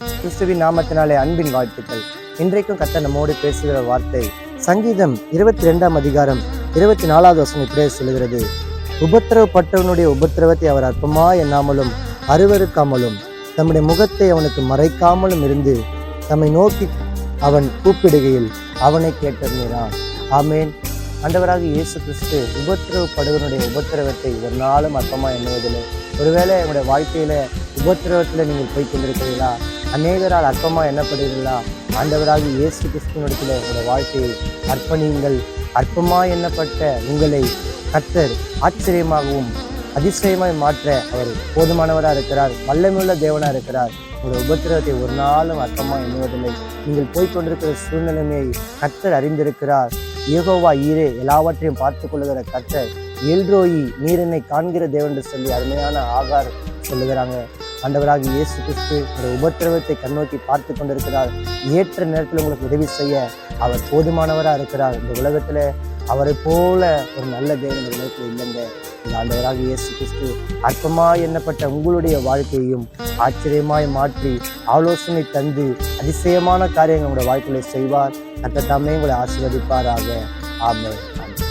கிறிஸ்துவின் நாமத்தினாலே அன்பின் வாழ்த்துக்கள். இன்றைக்கும் கத்த நம்மோடு பேசுகிற வார்த்தை சங்கீதம் இருபத்தி ரெண்டாம் அதிகாரம் இருபத்தி நாலாவது வசனம் இப்படியே சொல்கிறது உபத்திரவப்பட்டவனுடைய உபத்திரவத்தை அவர் அற்பமா எண்ணாமலும் அருவருக்காமலும் தம்முடைய முகத்தை அவனுக்கு மறைக்காமலும் இருந்து தம்மை நோக்கி அவன் கூப்பிடுகையில் அவனை கேட்டறினான் ஆமேன். ஆண்டவராக இயேசு கிறிஸ்து உபத்திரவப்படுவனுடைய உபத்திரவத்தை ஒரு நாளும் அற்பமா எண்ணுவதில்லை. ஒருவேளை என்னுடைய வாழ்க்கையில உபத்திரவத்தில் நீங்கள் போய் கொண்டிருக்கிறீர்களா? அநேகரால் அற்பமாக எண்ணப்படுகிறீர்களா? ஆண்டவராக இயேசு கிறிஸ்துவனிடத்தில் உங்களுடைய வாழ்க்கையை அர்ப்பணியுங்கள். அற்பமாக எண்ணப்பட்ட உங்களை கர்த்தர் ஆச்சரியமாகவும் அதிசயமாய் மாற்ற அவர் போதுமானவராக இருக்கிறார் வல்லமையுள்ள தேவனாக இருக்கிறார். ஒரு உபத்திரவத்தை ஒரு நாளும் அர்த்தமாக எண்ணுவதில்லை. நீங்கள் போய்க் கொண்டிருக்கிற சூழ்நிலைமையை கர்த்தர் அறிந்திருக்கிறார். ஏகோவா ஈரே எல்லாவற்றையும் பார்த்து கொள்ளுகிற கர்த்தர் எல்ரோயி நீரினை காண்கிற தேவன் சொல்லி அருமையான ஆகார் சொல்லுகிறாங்க. ஆண்டவராக இயேசு கிறிஸ்து ஒரு உபத்திரவத்தை கண்ணோக்கி பார்த்து கொண்டிருக்கிறார். ஏற்ற நேரத்தில் உங்களுக்கு உதவி செய்ய அவர் போதுமானவராக இருக்கிறார். இந்த உலகத்தில் அவரை போல ஒரு நல்ல தேவன் உலகத்தில் இல்லைங்க. இந்த ஆண்டவராக இயேசு கிறிஸ்து அற்பமாக எண்ணப்பட்ட உங்களுடைய வாழ்க்கையையும் ஆச்சரியமாய் மாற்றி ஆலோசனை தந்து அதிசயமான காரியங்கள் உங்களுடைய வாழ்க்கையில செய்வார். கத்த உங்களை ஆசீர்வதிப்பாராக. ஆமென்.